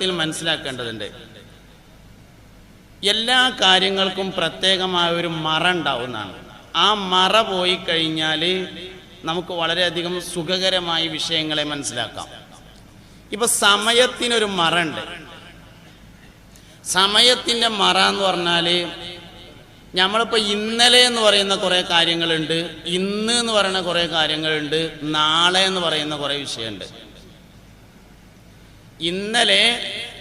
ഗൗരവത്തിൽ മനസ്സിലാക്കേണ്ടതുണ്ട്. എല്ലാ കാര്യങ്ങൾക്കും പ്രത്യേകമായ ഒരു മറ ഉണ്ടാവുന്നതാണ്. ആ മറ പോയി കഴിഞ്ഞാൽ നമുക്ക് വളരെയധികം സുഖകരമായി വിഷയങ്ങളെ മനസ്സിലാക്കാം. ഇപ്പൊ സമയത്തിനൊരു മറ ഉണ്ട്. സമയത്തിന്റെ മറ എന്ന് പറഞ്ഞാൽ നമ്മളിപ്പോൾ ഇന്നലെ എന്ന് പറയുന്ന കുറേ കാര്യങ്ങളുണ്ട് ഇന്ന് എന്ന് പറയുന്ന കുറേ കാര്യങ്ങളുണ്ട് നാളെ എന്ന് പറയുന്ന കുറേ വിഷയമുണ്ട്. ഇന്നലെ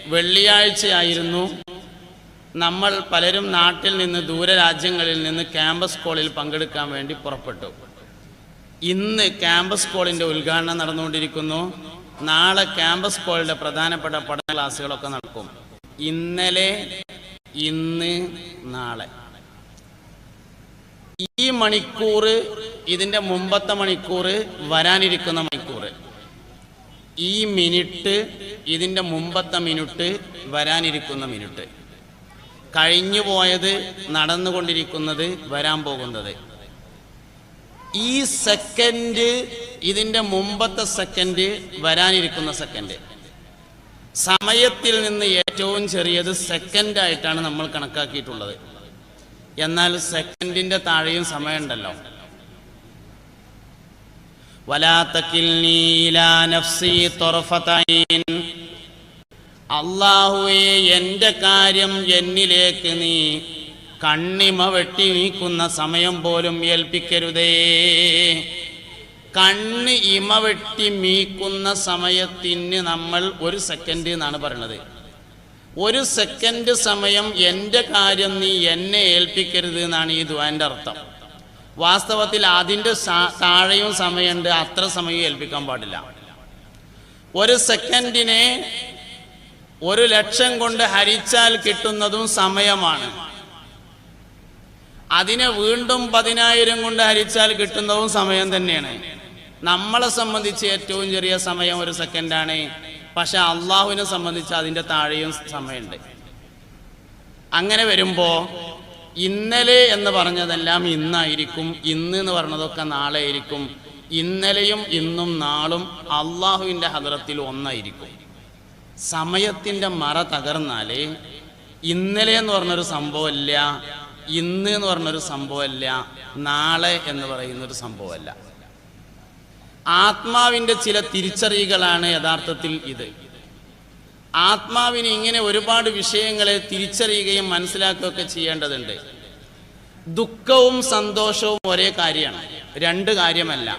വെള്ളിയാഴ്ചയായിരുന്നു നമ്മൾ പലരും നാട്ടിൽ നിന്ന് ദൂര രാജ്യങ്ങളിൽ നിന്ന് ക്യാമ്പസ് കോളിൽ പങ്കെടുക്കാൻ വേണ്ടി പുറപ്പെട്ടു. ഇന്ന് ക്യാമ്പസ് കോളിന്റെ ഉദ്ഘാടനം നടന്നുകൊണ്ടിരിക്കുന്നു. നാളെ ക്യാമ്പസ് കോളിന്റെ പ്രധാനപ്പെട്ട പഠന ക്ലാസ്സുകളൊക്കെ നടക്കും. ഇന്നലെ ഇന്ന് നാളെ. ഈ മണിക്കൂർ ഇതിന്റെ മുമ്പത്തെ മണിക്കൂർ വരാനിരിക്കുന്ന മണിക്കൂർ ഈ മിനിറ്റ് ഇതിന്റെ മുമ്പത്തെ മിനിറ്റ് വരാനിരിക്കുന്ന മിനിറ്റ് കഴിഞ്ഞു പോയത് നടന്നുകൊണ്ടിരിക്കുന്നത് വരാൻ പോകുന്നത്. ഈ സെക്കൻഡ് ഇതിന്റെ മുമ്പത്തെ സെക്കൻഡ് വരാനിരിക്കുന്ന സെക്കൻഡ്. സമയത്തിൽ നിന്ന് ഏറ്റവും ചെറിയത് സെക്കൻഡായിട്ടാണ് നമ്മൾ കണക്കാക്കിയിട്ടുള്ളത്. എന്നാൽ സെക്കൻഡിന്റെ താഴെയും സമയമുണ്ടല്ലോ. അള്ളാഹുവെ എന്റെ കാര്യം എന്നിലേക്ക് നീ കണ്ണിമ വെട്ടി നീക്കുന്ന സമയം പോലും ഏൽപ്പിക്കരുതേ. കണ്ണ് ഇമ വെട്ടി മീക്കുന്ന സമയത്തിന് നമ്മൾ ഒരു സെക്കൻഡ് എന്നാണ് പറയണത്. ഒരു സെക്കൻഡ് സമയം എന്റെ കാര്യം നീ എന്നെ ഏൽപ്പിക്കരുത് എന്നാണ് ഈ ദ്വാന്റെ അർത്ഥം. വാസ്തവത്തിൽ അതിന്റെ താഴെയും സമയമുണ്ട്. അത്ര സമയം ഏൽപ്പിക്കാൻ പാടില്ല. ഒരു സെക്കൻഡിനെ ഒരു ലക്ഷം കൊണ്ട് ഹരിച്ചാൽ കിട്ടുന്നതും സമയമാണ്. അതിനെ വീണ്ടും പതിനായിരം കൊണ്ട് ഹരിച്ചാൽ കിട്ടുന്നതും സമയം തന്നെയാണ്. നമ്മളെ സംബന്ധിച്ച് ഏറ്റവും ചെറിയ സമയം ഒരു സെക്കൻഡാണ്. പക്ഷെ അള്ളാഹുവിനെ സംബന്ധിച്ച് അതിന്റെ താഴെയും സമയമുണ്ട്. അങ്ങനെ വരുമ്പോൾ ഇന്നലെ എന്ന് പറഞ്ഞതെല്ലാം ഇന്നായിരിക്കും ഇന്ന് എന്ന് പറഞ്ഞതൊക്കെ നാളെ ആയിരിക്കും ഇന്നലെയും ഇന്നും നാളും അള്ളാഹുവിന്റെ ഹദ്രത്തിൽ ഒന്നായിരിക്കും. സമയത്തിന്റെ മറ തകർന്നാൽ ഇന്നലെ എന്ന് പറഞ്ഞൊരു സംഭവമല്ല ഇന്ന് എന്ന് പറഞ്ഞൊരു സംഭവമല്ല നാളെ എന്ന് പറയുന്നൊരു സംഭവമല്ല. ആത്മാവിന്റെ ചില തിരിച്ചറിയുകളാണ് യഥാർത്ഥത്തിൽ ഇത്. ആത്മാവിന് ഇങ്ങനെ ഒരുപാട് വിഷയങ്ങളെ തിരിച്ചറിയുകയും മനസ്സിലാക്കുകയൊക്കെ ചെയ്യേണ്ടതുണ്ട്. ദുഃഖവും സന്തോഷവും ഒരേ കാര്യമാണ്. രണ്ട് കാര്യമല്ല.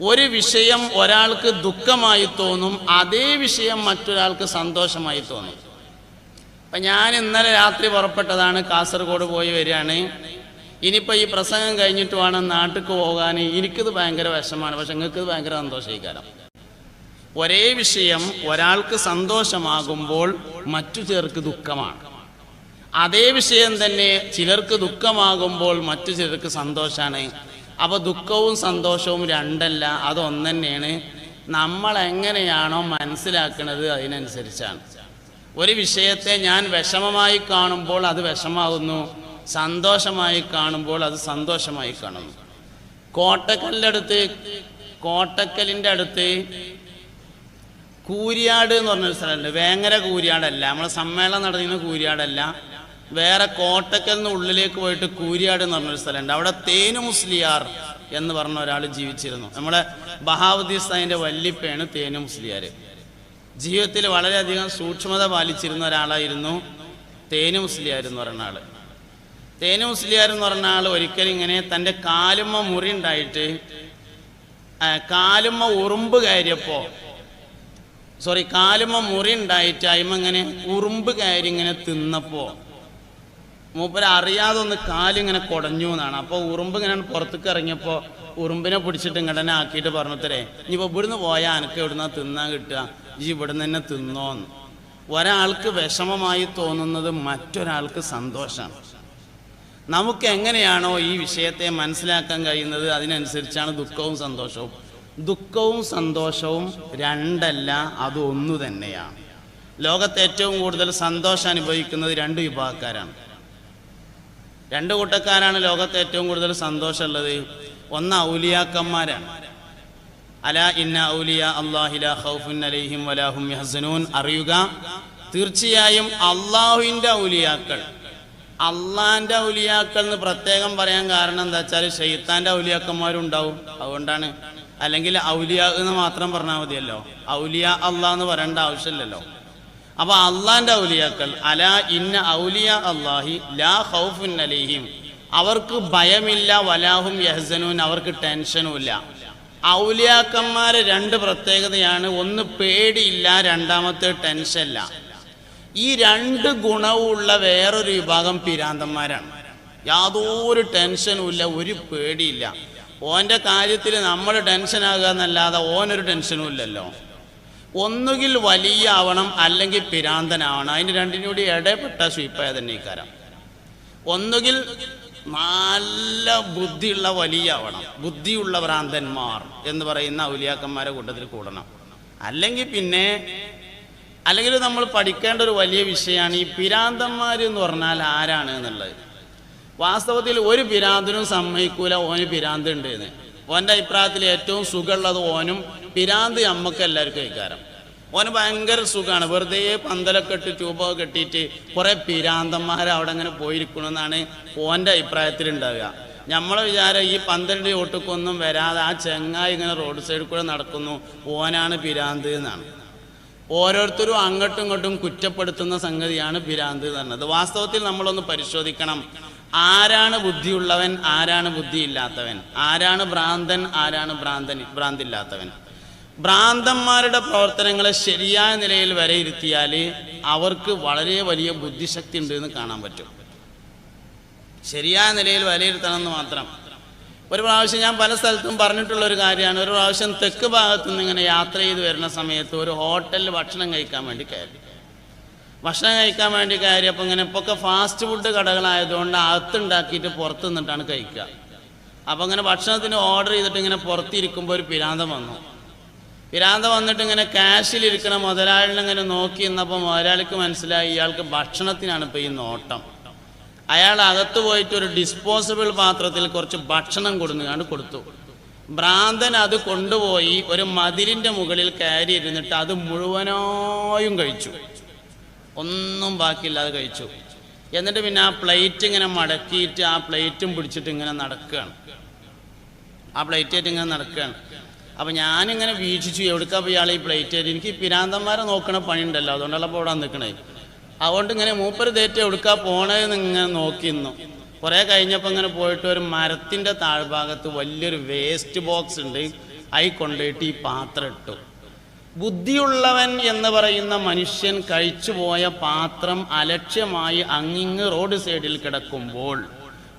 ഒരു വിഷയം ഒരാൾക്ക് ദുഃഖമായി തോന്നും അതേ വിഷയം മറ്റൊരാൾക്ക് സന്തോഷമായി തോന്നും. അപ്പം ഞാൻ ഇന്നലെ രാത്രി പുറപ്പെട്ടതാണ് കാസർഗോഡ് പോയി വരികയാണ്. ഇനിയിപ്പോൾ ഈ പ്രസംഗം കഴിഞ്ഞിട്ട് വേണം നാട്ടിൽ പോകാൻ. എനിക്കിത് ഭയങ്കര വിഷമാണ് പക്ഷെ നിങ്ങൾക്കത് ഭയങ്കര സന്തോഷീകാരം ഒരേ വിഷയം ഒരാൾക്ക് സന്തോഷമാകുമ്പോൾ മറ്റു ചിലർക്ക് ദുഃഖമാണ്. അതേ വിഷയം തന്നെ ചിലർക്ക് ദുഃഖമാകുമ്പോൾ മറ്റു ചിലർക്ക് സന്തോഷമാണ് അപ്പോൾ ദുഃഖവും സന്തോഷവും രണ്ടല്ല അതൊന്നു തന്നെയാണ് നമ്മൾ എങ്ങനെയാണോ മനസ്സിലാക്കുന്നത് അതിനനുസരിച്ചാണ്. ഒരു വിഷയത്തെ ഞാൻ വിഷമമായി കാണുമ്പോൾ അത് വിഷമാകുന്നു സന്തോഷമായി കാണുമ്പോൾ അത് സന്തോഷമായി കാണുന്നു. കോട്ടക്കല്ലടുത്ത് അടുത്ത് കോട്ടക്കലിന്റെ അടുത്ത് കൂരിയാട് എന്ന് പറഞ്ഞൊരു സ്ഥലമുണ്ട്. വേങ്ങര കൂരിയാടല്ല. നമ്മളെ സമ്മേളനം നടന്നിരുന്ന കൂരിയാടല്ല. വേറെ കോട്ടക്കലിന് ഉള്ളിലേക്ക് പോയിട്ട് കൂരിയാട് എന്ന് പറഞ്ഞൊരു സ്ഥലമുണ്ട്. അവിടെ തേനു മുസ്ലിയാർ എന്ന് പറഞ്ഞ ഒരാൾ ജീവിച്ചിരുന്നു. നമ്മളെ ബഹാവുദ്ദീസ്ഥാനിന്റെ വല്ലിപ്പയാണ് തേനു മുസ്ലിയാർ. ജീവിതത്തിൽ വളരെയധികം സൂക്ഷ്മത പാലിച്ചിരുന്ന ഒരാളായിരുന്നു തേനു മുസ്ലിയാർ എന്ന് പറയുന്ന ആൾ. തേനു മുസ്ലിയാർ എന്ന് പറഞ്ഞ ആൾ ഒരിക്കലും ഇങ്ങനെ തന്റെ കാലുമ്മ മുറി ഉണ്ടായിട്ട് കാലുമ്മ ഉറുമ്പ് കയറിയപ്പോൾ സോറി കാലുമ മുറി ഉണ്ടായിട്ട് അയിമങ്ങനെ ഉറുമ്പ് കയറി ഇങ്ങനെ തിന്നപ്പോ മൂപ്പര് അറിയാതെ ഒന്ന് കാലിങ്ങനെ കുടഞ്ഞു എന്നാണ്. അപ്പോൾ ഉറുമ്പ് ഇങ്ങനെ പുറത്തേക്ക് ഇറങ്ങിയപ്പോൾ ഉറുമ്പിനെ പിടിച്ചിട്ട് ഇങ്ങനെ ആക്കിയിട്ട് പറഞ്ഞത്രേ ഇനിയിപ്പോൾ ഇവിടുന്ന് പോയാൽ അനക്ക് ഇവിടുന്ന് തിന്നാൻ കിട്ടുക? ജീ ഇവിടുന്ന് തന്നെ തിന്നോന്ന്. ഒരാൾക്ക് വിഷമമായി തോന്നുന്നത് മറ്റൊരാൾക്ക് സന്തോഷമാണ്. നമുക്ക് എങ്ങനെയാണോ ഈ വിഷയത്തെ മനസ്സിലാക്കാൻ കഴിയുന്നത് അതിനനുസരിച്ചാണ് ദുഃഖവും സന്തോഷവും. ദുഃഖവും സന്തോഷവും രണ്ടല്ല അത് തന്നെയാണ്. ലോകത്ത് ഏറ്റവും കൂടുതൽ സന്തോഷം അനുഭവിക്കുന്നത് രണ്ട് വിഭാഗക്കാരാണ്. രണ്ട് കൂട്ടക്കാരാണ് ലോകത്ത് ഏറ്റവും കൂടുതൽ സന്തോഷമുള്ളത്. ഒന്ന് ഔലിയാക്കന്മാരാണ്. അല ഇന്ന ഔലിയ അള്ളാഹില ഖൗഫുൻ അലൈഹിം വലാഹും യഹസനൂൻ. അറിയുക തീർച്ചയായും അള്ളാഹുവിന്റെ ഔലിയാക്കൾ. അള്ളാന്റെ ഔലിയാക്കൾ എന്ന് പ്രത്യേകം പറയാൻ കാരണം എന്താ വെച്ചാൽ ഷെയ്ത്താന്റെ ഔലിയാക്കന്മാരും ഉണ്ടാവും. അതുകൊണ്ടാണ് അല്ലെങ്കിൽ ഔലിയ എന്ന് മാത്രം പറഞ്ഞാൽ മതിയല്ലോ. ഔലിയ അള്ളാഹ് എന്ന് പറയേണ്ട ആവശ്യമില്ലല്ലോ. അപ്പൊ അള്ളാന്റെ ഔലിയാക്കൾ അല ഇന്ന ഔലിയ അള്ളാഹി ലാ ഹൗഫുൻ അലൈഹിം. അവർക്ക് ഭയമില്ല വലാഹും യഹസനൂൻ അവർക്ക് ടെൻഷനുമില്ല. ഔലിയാക്കന്മാരെ രണ്ട് പ്രത്യേകതയാണ്. ഒന്ന് പേടിയില്ല രണ്ടാമത്തെ ടെൻഷനില്ല. ഈ രണ്ട് ഗുണവുമുള്ള വേറൊരു വിഭാഗം പിരാന്തന്മാരാണ്. യാതൊരു ടെൻഷനും ഇല്ല ഒരു പേടിയില്ല. ഓന്റെ കാര്യത്തിൽ നമ്മൾ ടെൻഷനാകുക എന്നല്ലാതെ ഓനൊരു ടെൻഷനും ഇല്ലല്ലോ. ഒന്നുകിൽ വലിയ ആവണം അല്ലെങ്കിൽ പിരാന്തനാവണം. അതിന് രണ്ടിനും കൂടി ഇടപെട്ട സ്വീപ്പായ തന്നെ ഇക്കാരം ഒന്നുകിൽ നല്ല ബുദ്ധിയുള്ള വലിയ ആവണം. ബുദ്ധിയുള്ള ഭ്രാന്തന്മാർ എന്ന് പറയുന്ന ഔലിയാക്കന്മാരെ കൂട്ടത്തിൽ കൂടണം. അല്ലെങ്കിൽ പിന്നെ അല്ലെങ്കിൽ നമ്മൾ പഠിക്കേണ്ട ഒരു വലിയ വിഷയമാണ് ഈ പിരാന്തന്മാർ എന്ന് പറഞ്ഞാൽ ആരാണ് എന്നുള്ളത്. വാസ്തവത്തിൽ ഒരു പിരാന്തിനും സമ്മതിക്കൂല ഓന് പിരാന്ത് ഉണ്ട് എന്ന് ഓന്റെ അഭിപ്രായത്തിൽ ഏറ്റവും സുഖമുള്ളത് ഓനും പിരാന്ത് നമ്മക്ക് എല്ലാവർക്കും കഴിക്കാരം ഓന് ഭയങ്കര സുഖമാണ്. വെറുതെ പന്തലൊക്കെ ഇട്ട് ട്യൂബൊക്കെ കെട്ടിയിട്ട് കുറെ പിരാന്തന്മാർ അവിടെ അങ്ങനെ പോയിരിക്കണമെന്നാണ് ഓന്റെ അഭിപ്രായത്തിൽ ഉണ്ടാവുക. നമ്മളെ വിചാരം ഈ പന്തലിന്റെ ഓട്ടക്കൊന്നും വരാതെ ആ ചെങ്ങായി ഇങ്ങനെ റോഡ് സൈഡിൽ കൂടെ നടക്കുന്നു ഓനാണ് പിരാന്ത് എന്നാണ്. ഓരോരുത്തരും അങ്ങോട്ടും ഇങ്ങോട്ടും കുറ്റപ്പെടുത്തുന്ന സംഗതിയാണ് പിരാന്ത് എന്ന് പറഞ്ഞത്. വാസ്തവത്തിൽ നമ്മളൊന്ന് പരിശോധിക്കണം. ആരാണ് ബുദ്ധിയുള്ളവൻ ആരാണ് ബുദ്ധിയില്ലാത്തവൻ? ആരാണ് ഭ്രാന്തൻ ആരാണ് ഭ്രാന്തൻ ഭ്രാന്തില്ലാത്തവൻ? ഭ്രാന്തന്മാരുടെ പ്രവർത്തനങ്ങളെ ശരിയായ നിലയിൽ വരയിരുത്തിയാൽ അവർക്ക് വളരെ വലിയ ബുദ്ധിശക്തി ഉണ്ട് എന്ന് കാണാൻ പറ്റും. ശരിയായ നിലയിൽ വിലയിരുത്തണം എന്ന് മാത്രം. ഒരു പ്രാവശ്യം ഞാൻ പല സ്ഥലത്തും പറഞ്ഞിട്ടുള്ള ഒരു കാര്യമാണ്. ഒരു പ്രാവശ്യം തെക്ക് ഭാഗത്തു നിന്ന് ഇങ്ങനെ യാത്ര ചെയ്ത് വരുന്ന സമയത്ത് ഒരു ഹോട്ടലിൽ ഭക്ഷണം കഴിക്കാൻ വേണ്ടി കയറി. ഭക്ഷണം കഴിക്കാൻ വേണ്ടി കാര്യം അപ്പം ഇങ്ങനെ ഇപ്പോൾ ഒക്കെ ഫാസ്റ്റ് ഫുഡ് കടകളായതുകൊണ്ട് അകത്തുണ്ടാക്കിയിട്ട് പുറത്ത് നിന്നിട്ടാണ് കഴിക്കുക. അപ്പോൾ ഇങ്ങനെ ഭക്ഷണത്തിന് ഓർഡർ ചെയ്തിട്ട് ഇങ്ങനെ പുറത്തിരിക്കുമ്പോൾ ഒരു പിരാന്തം വന്നു. പിരാന്തം വന്നിട്ട് ഇങ്ങനെ ക്യാഷിലിരിക്കണ മുതലാളിനെ ഇങ്ങനെ നോക്കി നിന്നപ്പോൾ മുതലാളിക്ക് മനസ്സിലായി ഇയാൾക്ക് ഭക്ഷണത്തിനാണ് ഇപ്പോൾ ഈ നോട്ടം. അയാൾ അകത്ത് പോയിട്ട് ഒരു ഡിസ്പോസിബിൾ പാത്രത്തിൽ കുറച്ച് ഭക്ഷണം കൊടുന്നുകാണ്ട് കൊടുത്തു. ഭ്രാന്തൻ അത് കൊണ്ടുപോയി ഒരു മതിലിന്റെ മുകളിൽ കയറി ഇരുന്നിട്ട് അത് മുഴുവനായും കഴിച്ചു. ഒന്നും ബാക്കിയില്ലാതെ കഴിച്ചു. എന്നിട്ട് പിന്നെ ആ പ്ലേറ്റ് ഇങ്ങനെ മടക്കിയിട്ട് ആ പ്ലേറ്റും പിടിച്ചിട്ട് ഇങ്ങനെ നടക്കുകയാണ്. ആ പ്ലേറ്റ് ആയിട്ട് ഇങ്ങനെ നടക്കുകയാണ്. അപ്പം ഞാനിങ്ങനെ വീക്ഷിച്ചു എവിടുക്കാ പോയി ഇയാൾ ഈ പ്ലേറ്റ് ആയിട്ട്? എനിക്ക് പിരാന്തന്മാരെ നോക്കണ പണിയുണ്ടല്ലോ അതുകൊണ്ടല്ല അപ്പോൾ ഇവിടെ നിൽക്കണേ അതുകൊണ്ട് ഇങ്ങനെ മൂപ്പര് തേറ്റ് എവിടുക്കാ പോണേന്ന് ഇങ്ങനെ നോക്കി നിന്നു. കുറേ കഴിഞ്ഞപ്പോൾ ഇങ്ങനെ പോയിട്ട് ഒരു മരത്തിന്റെ താഴ്ഭാഗത്ത് വലിയൊരു വേസ്റ്റ് ബോക്സ് ഉണ്ട്. അതിൽ കൊണ്ടുപോയിട്ട് ഈ പാത്രം ഇട്ടു. ബുദ്ധിയുള്ളവൻ എന്ന് പറയുന്ന മനുഷ്യൻ കഴിച്ചുപോയ പാത്രം അലക്ഷ്യമായി അങ്ങിങ്ങ് റോഡ് സൈഡിൽ കിടക്കുമ്പോൾ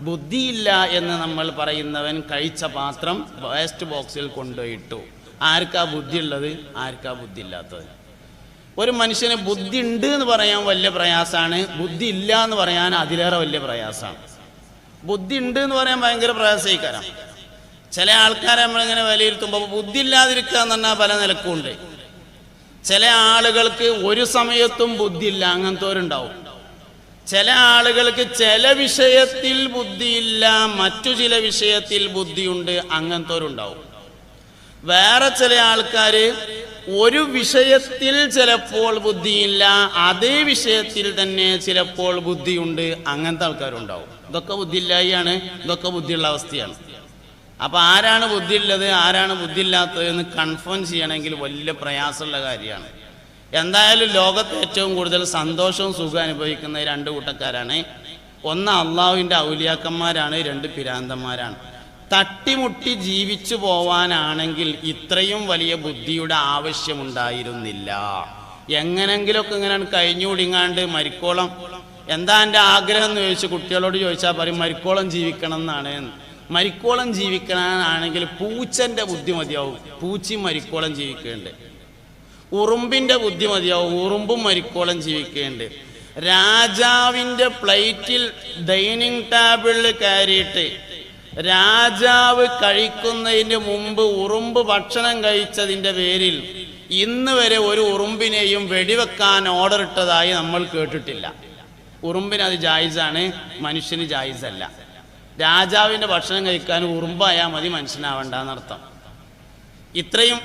ബുദ്ധിയില്ല എന്ന് നമ്മൾ പറയുന്നവൻ കഴിച്ച പാത്രം വേസ്റ്റ് ബോക്സിൽ കൊണ്ടുപോയിട്ടു. ആർക്കാ ബുദ്ധിയുള്ളത്? ആർക്കാ ബുദ്ധി ഇല്ലാത്തത് ഒരു മനുഷ്യന് ബുദ്ധി ഉണ്ട് എന്ന് പറയാൻ വലിയ പ്രയാസമാണ് ബുദ്ധി ഇല്ല എന്ന് പറയാൻ അതിലേറെ വലിയ പ്രയാസമാണ് ബുദ്ധി ഉണ്ട് എന്ന് പറയാൻ ഭയങ്കര പ്രയാസീകരം ചില ആൾക്കാരെ നമ്മളിങ്ങനെ വിലയിരുത്തുമ്പോൾ ബുദ്ധി ഇല്ലാതിരിക്കുക എന്ന് പറഞ്ഞാൽ പല നിലക്കും ഉണ്ട് ചില ആളുകൾക്ക് ഒരു സമയത്തും ബുദ്ധിയില്ല അങ്ങനത്തോരുണ്ടാവും. ചില ആളുകൾക്ക് ചില വിഷയത്തിൽ ബുദ്ധിയില്ല മറ്റു ചില വിഷയത്തിൽ ബുദ്ധിയുണ്ട് അങ്ങനത്തോരുണ്ടാവും. വേറെ ചില ആൾക്കാർ ഒരു വിഷയത്തിൽ ചിലപ്പോൾ ബുദ്ധിയില്ല അതേ വിഷയത്തിൽ തന്നെ ചിലപ്പോൾ ബുദ്ധിയുണ്ട് അങ്ങനത്തെ ആൾക്കാരുണ്ടാവും. ഇതൊക്കെ ബുദ്ധിയില്ലായിയാണ് ഇതൊക്കെ ബുദ്ധിയുള്ള അവസ്ഥയാണ്. അപ്പൊ ആരാണ് ബുദ്ധിയുള്ളത് ആരാണ് ബുദ്ധിയില്ലാത്തത് എന്ന് കൺഫേം ചെയ്യണമെങ്കിൽ വലിയ പ്രയാസമുള്ള കാര്യമാണ്. എന്തായാലും ലോകത്ത് ഏറ്റവും കൂടുതൽ സന്തോഷവും സുഖം അനുഭവിക്കുന്ന രണ്ട് കൂട്ടക്കാരാണ്. ഒന്ന് അള്ളാഹുവിന്റെ ഔലിയാക്കന്മാരാണ് രണ്ട് പിരാന്തന്മാരാണ്. തട്ടിമുട്ടി ജീവിച്ചു പോവാനാണെങ്കിൽ ഇത്രയും വലിയ ബുദ്ധിയുടെ ആവശ്യമുണ്ടായിരുന്നില്ല. എങ്ങനെങ്കിലുമൊക്കെ ഇങ്ങനെ കഴിഞ്ഞുകൂടിങ്ങാണ്ട് മരിക്കോളം. എന്താ എന്റെ ആഗ്രഹം എന്ന് ചോദിച്ചു കുട്ടികളോട് ചോദിച്ചാൽ പറയും മരിക്കോളം ജീവിക്കണം എന്നാണ് മരിക്കോളം ജീവിക്കണമെന്നാണെങ്കിൽ പൂച്ചന്റെ ബുദ്ധി മതിയാവും. പൂച്ചി മരിക്കോളം ജീവിക്കേണ്ടത് ഉറുമ്പിന്റെ ബുദ്ധി മതിയാവും. ഉറുമ്പും മരിക്കോളം ജീവിക്കേണ്ടത് രാജാവിന്റെ പ്ലേറ്റിൽ ഡൈനിങ് ടേബിളിൽ കയറിയിട്ട് രാജാവ് കഴിക്കുന്നതിന് മുമ്പ് ഉറുമ്പ് ഭക്ഷണം കഴിച്ചതിന്റെ പേരിൽ ഇന്ന് വരെ ഒരു ഉറുമ്പിനെയും വെടിവെക്കാൻ ഓർഡർ ഇട്ടതായി നമ്മൾ കേട്ടിട്ടില്ല. ഉറുമ്പിന് അത് ജായിസാണ് മനുഷ്യന് ജായിസല്ല. രാജാവിന്റെ ഭക്ഷണം കഴിക്കാൻ ഉറുമ്പായാൽ മതി മനസ്സിലാവണ്ടെന്നർത്ഥം ഇത്രയും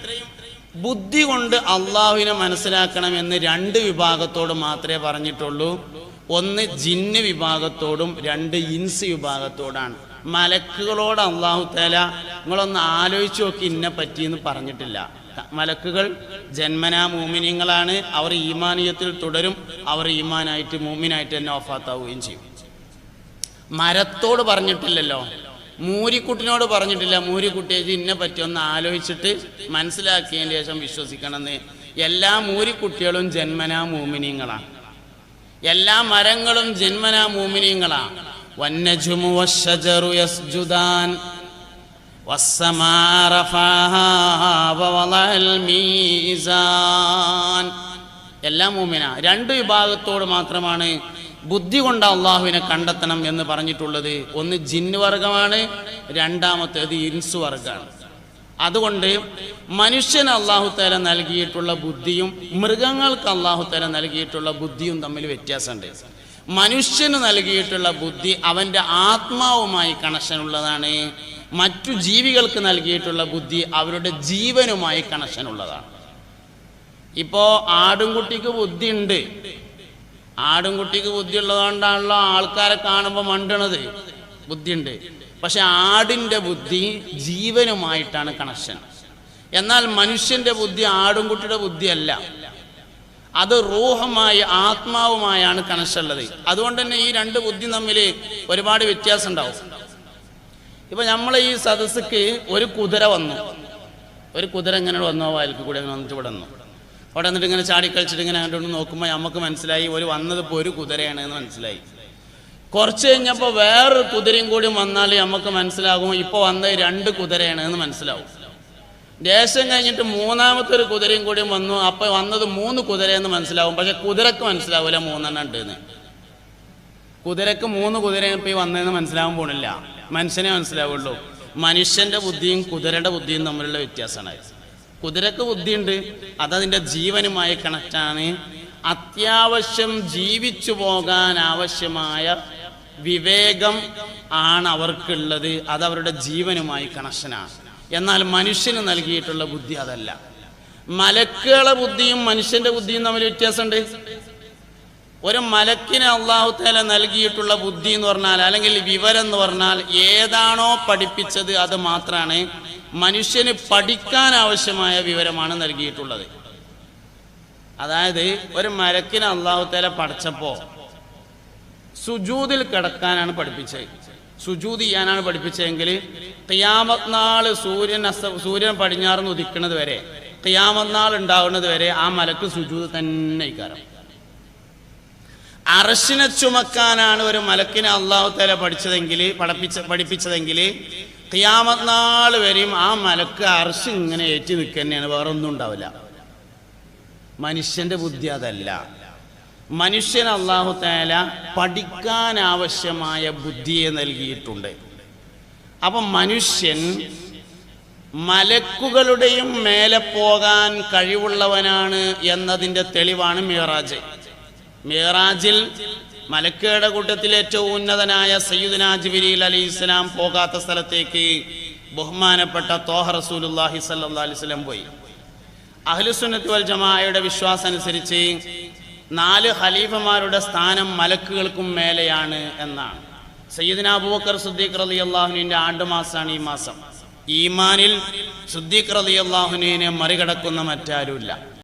ബുദ്ധി കൊണ്ട് അള്ളാഹുവിനെ മനസ്സിലാക്കണമെന്ന് രണ്ട് വിഭാഗത്തോട് മാത്രമേ പറഞ്ഞിട്ടുള്ളൂ. ഒന്ന് ജിന്ന് വിഭാഗത്തോടും രണ്ട് ഇൻസ് വിഭാഗത്തോടാണ്. മലക്കുകളോട് അള്ളാഹു തേല നിങ്ങളൊന്ന് ആലോചിച്ച് നോക്കി ഇന്നെ പറ്റിയെന്ന് പറഞ്ഞിട്ടില്ല. മലക്കുകൾ ജന്മനാ മൂമിനിങ്ങളാണ്. അവർ ഈമാനീയത്തിൽ തുടരും. അവർ ഈമാനായിട്ട് മൂമിനായിട്ട് തന്നെ ഓഫാത്താവുകയും ചെയ്യും. മരത്തോട് പറഞ്ഞിട്ടില്ലല്ലോ. മൂരിക്കുട്ടിനോട് പറഞ്ഞിട്ടില്ല. മൂരിക്കുട്ടി ഇതിനെ പറ്റിയൊന്ന് ആലോചിച്ചിട്ട് മനസ്സിലാക്കിയതിന് ശേഷം വിശ്വസിക്കണമെന്ന്. എല്ലാ മൂരിക്കുട്ടികളും ജന്മനാ മൂമിനിങ്ങളാണ് എല്ലാ മരങ്ങളും ജന്മനാ മൂമിനിങ്ങളാണ് എല്ലാ മൂമിന. രണ്ട് വിഭാഗത്തോട് മാത്രമാണ് ബുദ്ധി കൊണ്ട് അള്ളാഹുവിനെ കണ്ടെത്തണം എന്ന് പറഞ്ഞിട്ടുള്ളത്. ഒന്ന് ജിന്ന് വർഗമാണ് രണ്ടാമത്തേത് ഇൻസു വർഗമാണ് അതുകൊണ്ട് മനുഷ്യന് അള്ളാഹു തല നൽകിയിട്ടുള്ള ബുദ്ധിയും മൃഗങ്ങൾക്ക് അള്ളാഹു തല നൽകിയിട്ടുള്ള ബുദ്ധിയും തമ്മിൽ വ്യത്യാസമുണ്ട്. മനുഷ്യന് നൽകിയിട്ടുള്ള ബുദ്ധി അവന്റെ ആത്മാവുമായി കണക്ഷൻ ഉള്ളതാണ് മറ്റു ജീവികൾക്ക് നൽകിയിട്ടുള്ള ബുദ്ധി അവരുടെ ജീവനുമായി കണക്ഷൻ ഉള്ളതാണ് ഇപ്പോൾ ആടുംകുട്ടിക്ക് ബുദ്ധി ഉണ്ട് ആടുംകുട്ടിക്ക് ബുദ്ധി ഉള്ളതുകൊണ്ടാണല്ലോ ആൾക്കാരെ കാണുമ്പോൾ മണ്ടണത്. ബുദ്ധിയുണ്ട്. പക്ഷെ ആടിന്റെ ബുദ്ധി ജീവനുമായിട്ടാണ് കണക്ഷൻ. എന്നാൽ മനുഷ്യന്റെ ബുദ്ധി ആടും കുട്ടിയുടെ ബുദ്ധിയല്ല. അത് റൂഹമായി ആത്മാവുമായാണ് കണക്ഷൻ ഉള്ളത് അതുകൊണ്ട് തന്നെ ഈ രണ്ട് ബുദ്ധി തമ്മിൽ ഒരുപാട് വ്യത്യാസം ഉണ്ടാവും ഇപ്പൊ നമ്മളെ ഈ സദസ്സക്ക് ഒരു കുതിര വന്നു. ഒരു കുതിര ഇങ്ങനെ വന്നോ? വായിൽക്ക് കൂടെ വന്നിട്ട് ഇവിടെ വന്നു അവിടെ വന്നിട്ട് ഇങ്ങനെ ചാടിക്കളിച്ചിട്ട് ഇങ്ങനെ അങ്ങോട്ട് നോക്കുമ്പോൾ നമുക്ക് മനസ്സിലായി ഒരു വന്നത് ഇപ്പോൾ ഒരു കുതിരയാണ് എന്ന് മനസ്സിലായി. കുറച്ച് കഴിഞ്ഞപ്പോൾ വേറൊരു കുതിരയും കൂടി വന്നാൽ നമുക്ക് മനസ്സിലാകും ഇപ്പോൾ വന്നത് രണ്ട് കുതിരയാണ് എന്ന് മനസ്സിലാവും. ദേശം കഴിഞ്ഞിട്ട് മൂന്നാമത്തെ ഒരു കുതിരയും കൂടി വന്നു അപ്പോൾ വന്നത് മൂന്ന് കുതിരയെന്ന് മനസ്സിലാവും. പക്ഷെ കുതിരക്ക് മനസ്സിലാവില്ല മൂന്നെണ്ണം ഉണ്ട് എന്ന്. കുതിരക്ക് മൂന്ന് കുതിര ഇപ്പൊ ഈ വന്നതെന്ന് മനസ്സിലാവാൻ പോണില്ല. മനുഷ്യനെ മനസ്സിലാവുള്ളൂ. മനുഷ്യന്റെ ബുദ്ധിയും കുതിരയുടെ ബുദ്ധിയും തമ്മിലുള്ള വ്യത്യാസമാണ്. കുതിരക്ക് ബുദ്ധിയുണ്ട്. അതതിന്റെ ജീവനുമായി കണക്റ്റാണ് അത്യാവശ്യം ജീവിച്ചു പോകാൻ ആവശ്യമായ വിവേകം ആണ് അവർക്കുള്ളത്. അതവരുടെ ജീവനുമായി കണക്ഷനാണ് എന്നാൽ മനുഷ്യന് നൽകിയിട്ടുള്ള ബുദ്ധി അതല്ല. മലക്കുകളെ ബുദ്ധിയും മനുഷ്യന്റെ ബുദ്ധിയും തമ്മിൽ വ്യത്യാസമുണ്ട്. ഒരു മലക്കിന് അള്ളാഹുത്തേല നൽകിയിട്ടുള്ള ബുദ്ധി എന്ന് പറഞ്ഞാൽ അല്ലെങ്കിൽ വിവരം എന്ന് പറഞ്ഞാൽ ഏതാണോ പഠിപ്പിച്ചത് അത് മാത്രമാണ് മനുഷ്യന് പഠിക്കാൻ ആവശ്യമായ വിവരമാണ് നൽകിയിട്ടുള്ളത്. അതായത് ഒരു മരക്കിന് അള്ളാഹുത്തേല പഠിച്ചപ്പോ പഠിച്ചപ്പോൾ സുജൂതിൽ കിടക്കാനാണ് പഠിപ്പിച്ചത്. സുജൂത് ചെയ്യാനാണ് പഠിപ്പിച്ചതെങ്കിൽ തിയാമത്നാൾ സൂര്യൻ അസ്ത സൂര്യൻ പടിഞ്ഞാറുന്ന് ഉദിക്കുന്നത് വരെ തിയാമത്നാൾ ഉണ്ടാവുന്നത് വരെ ആ മലക്ക് സുജൂത് തന്നെ ഇക്കാരം അറശിനെ ചുമക്കാനാണ് ഒരു മലക്കിനെ അള്ളാഹു തല പഠിച്ചതെങ്കിൽ പഠിപ്പിച്ച പഠിപ്പിച്ചതെങ്കിൽ ഖിയാമത്ത് നാൾ വരെയും ആ മലക്ക് അർശ് ഇങ്ങനെ ഏറ്റി നിൽക്കുക തന്നെയാണ് വേറെ ഒന്നും ഉണ്ടാവില്ല. മനുഷ്യന്റെ ബുദ്ധി അതല്ല. മനുഷ്യൻ അള്ളാഹു താല പഠിക്കാൻ ആവശ്യമായ ബുദ്ധിയെ നൽകിയിട്ടുണ്ട്. അപ്പം മനുഷ്യൻ മലക്കുകളുടെയും മേലെ പോകാൻ കഴിവുള്ളവനാണ് എന്നതിന്റെ തെളിവാണ് മിയറാജ് മിയറാജിൽ മലക്കുകളുടെ കൂട്ടത്തിൽ ഏറ്റവും ഉന്നതനായ സയ്യിദ്ന ജിബിരിൽ അലി ഇസ്ലാം പോകാത്ത സ്ഥലത്തേക്ക് ബഹുമാനപ്പെട്ട തോഹ റസൂലുല്ലാഹി സല്ലാ അലൈഹി വസല്ലം പോയി. അഹ്ലുസുന്നത്ത് വൽ ജമാഅയുടെ വിശ്വാസം അനുസരിച്ച് നാല് ഖലീഫമാരുടെ സ്ഥാനം മലക്കുകൾക്കും മേലെയാണ് എന്നാണ്. സയ്യിദ്ന അബൂബക്കർ സുദ്ദീഖ് റലി അള്ളാഹുവിന്റെ ആണ്ടുമാസമാണ് ഈ മാസം. ഈമാനിൽ സുദ്ദീഖ് റലി അള്ളാഹുവിനെ മറികടക്കുന്ന മറ്റാരുമില്ല.